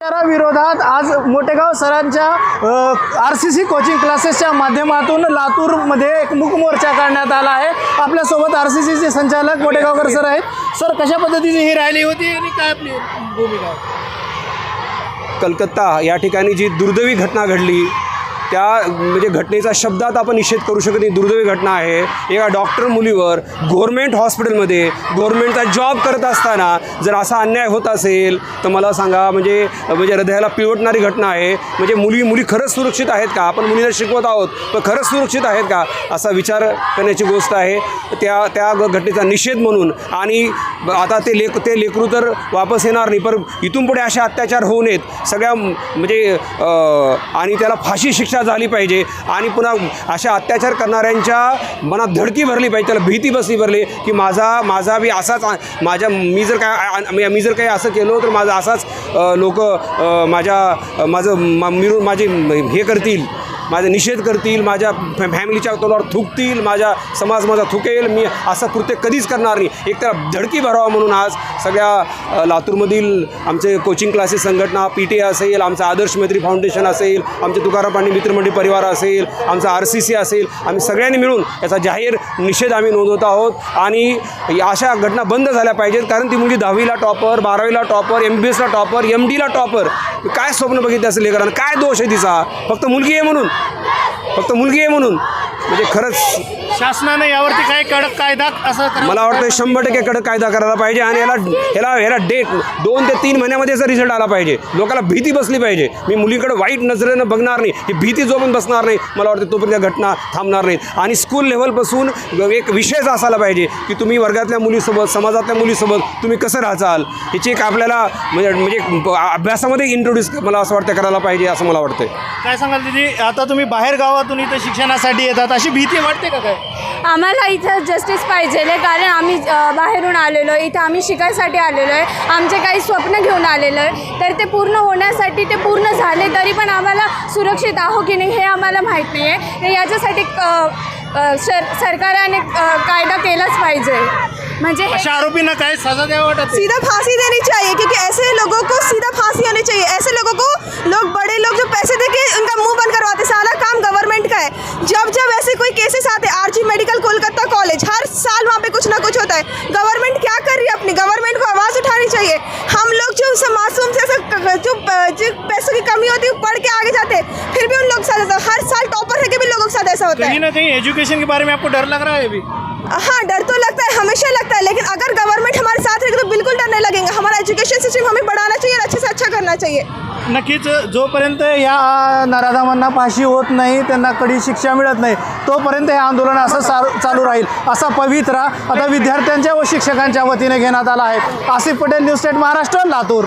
विरोधात आज मोठेगाव सरांच्या आर सी सी कोचिंग क्लासेसच्या माध्यमातून लातूरमध्ये एक मूक मोर्चा काढण्यात आला आहे. आपल्यासोबत आर सी सीचे संचालक मोठेगावकर सर आहेत. सर कशा पद्धतीची ही रॅली होती आणि काय आपली भूमिका कलकत्ता या ठिकाणी जी दुर्दैवी घटना घडली त्या म्हणजे घटनेचा शब्दात आपण निषेध करू शकत नाही. दुर्दैवी घटना आहे. एका डॉक्टर मुलीवर गव्हर्मेंट हॉस्पिटलमध्ये गव्हर्मेंटचा जॉब करत असताना जर असा अन्याय होत असेल तर मला सांगा म्हणजे म्हणजे हृदयाला पिवटणारी घटना आहे. म्हणजे मुली मुली खरंच सुरक्षित आहेत का? आपण मुलीला शिकवत आहोत पण खरंच सुरक्षित आहेत का? असा विचार करण्याची गोष्ट आहे. त्या त्या घटनेचा निषेध म्हणून. आणि आता ते लेक ते लेकरू तर वापस येणार नाही पण इथून पुढे असे अत्याचार होऊ नयेत. सगळ्या म्हणजे आणि त्याला फाशी शिक्षा झाली पाहिजे. आणि पुन्हा अशा अत्याचार करणाऱ्यांच्या मनात धडकी भरली पाहिजे त्याला भीती बसली भरली की माझा माझा बी असाच माझ्या मी जर काय मी जर काही असं केलं तर माझा असाच लोक माझ्या माझं मिळून माझे हे करतील. माझा निषेध करतील माझ्या फॅ फॅमिलीच्या तोलावर थुकतील माझ्या समाज माझा थुकेल मी असं कृत्य कधीच करणार नाही. एक तर धडकी भरावा म्हणून आज सगळ्या लातूरमधील आमचे कोचिंग क्लासेस संघटना पी टी असेल आमचं आदर्श मैत्री फाउंडेशन असेल आमचे तुकाराम पांडे मित्रमंडळी परिवार असेल आमचा आर सी सी असेल आम्ही सगळ्यांनी मिळून याचा जाहीर निषेध आम्ही नोंदवत आहोत. आणि अशा घटना बंद झाल्या पाहिजेत कारण ती मुलगी दहावीला टॉपर बारावीला टॉपर एम बी एसला टॉपर एम डीला टॉपर काय स्वप्न बघितलं असेल लेकरांना? काय दोष आहे तिचा? फक्त मुलगी आहे म्हणून. फक्त मुलगी आहे म्हणून. म्हणजे खरंच शासनाने यावरती काही कडक कायदा असं करावं? मला वाटतं शंभर टक्के कडक कायदा करायला पाहिजे आणि याला ह्याला ह्याला डेट दोन ते तीन महिन्यामध्ये याचा रिझल्ट आला पाहिजे. लोकांना भीती बसली पाहिजे. मी मुलीकडे वाईट नजरेनं बघणार नाही. ही भीती जो पण बसणार नाही. मला वाटतं तोपर्यंत त्या घटना थांबणार नाहीत. आणि स्कूल लेवलपासून एक विषयच असायला पाहिजे की तुम्ही वर्गातल्या मुलीसोबत समाजातल्या मुलीसोबत तुम्ही कसं राहाल ह्याची एक आपल्याला म्हणजे म्हणजे अभ्यासामध्ये इंट्रोड्यूस मला असं वाटतं करायला पाहिजे असं मला वाटतं काय सांगाल दिदी? आता तुम्ही बाहेर गावातून इथे शिक्षणासाठी येतात. अशी भीती वाटते का काय? आम्हाला इथं जस्टिस पाहिजे आहे कारण आम्ही अ, बाहेरून आलेलो आहे. इथं आम्ही शिकायसाठी आलेलो आहे. आमचे काही स्वप्न घेऊन आलेलो आहे. तर ते पूर्ण होण्यासाठी ते पूर्ण झाले तरी पण आम्हाला सुरक्षित आहो की नाही हे आम्हाला माहीत नाही आहे तर याच्यासाठी अ, अ, सर सरकारने अ, कायदा केलाच पाहिजे. म्हणजे हे- अशा आरोपींना काय सजा द्यावं वाटत? सीधा फांसी देनी चाहिए क्योंकि ऐसे लोगों को सीधा फांसी होनी चाहिए। ऐसे लोगों को लोग बड़े लोग जो पैसे दे के उनका मुंह बंद करवाते सारा काम गवर्नमेंट का है जब जब ऐसे कोई केसेस आते हैं आरजी मेडिकल कोलकाता कॉलेज हर साल वहाँ पे कुछ ना कुछ होता है गवर्नमेंट क्या कर रही है अपनी गवर्नमेंट को आवाज़ उठानी चाहिए हम लोग जो सब मासूम से ऐसा जो जो पैसों की कमी होती पढ़ के आगे जाते फिर भी उन लोग के साथ ऐसा हर साल टॉपर रह के भी लोगों के साथ ऐसा होता है। कहीं ना कहीं एजुकेशन के बारे में आपको डर लग रहा है अभी? हाँ डर तो लगता है हमेशा लगता है लेकिन अगर गवर्नमेंट हमारे साथ रहेगी तो बिल्कुल डर नहीं लगेगा। हमारा एजुकेशन सिस्टम हमें बढ़ाना चाहिए और अच्छे से अच्छा करना चाहिए। नक्कीच जोपर्यंत या नराधामांना फाशी होत नाही त्यांना कडी शिक्षा मिळत नाही तोपर्यंत हे आंदोलन असं सा- चालू राहील. असा पवित्रा आता विद्यार्थ्यांच्या व शिक्षकांच्या वतीने घेण्यात आला आहे. Asif Patel news state Maharashtra Latur.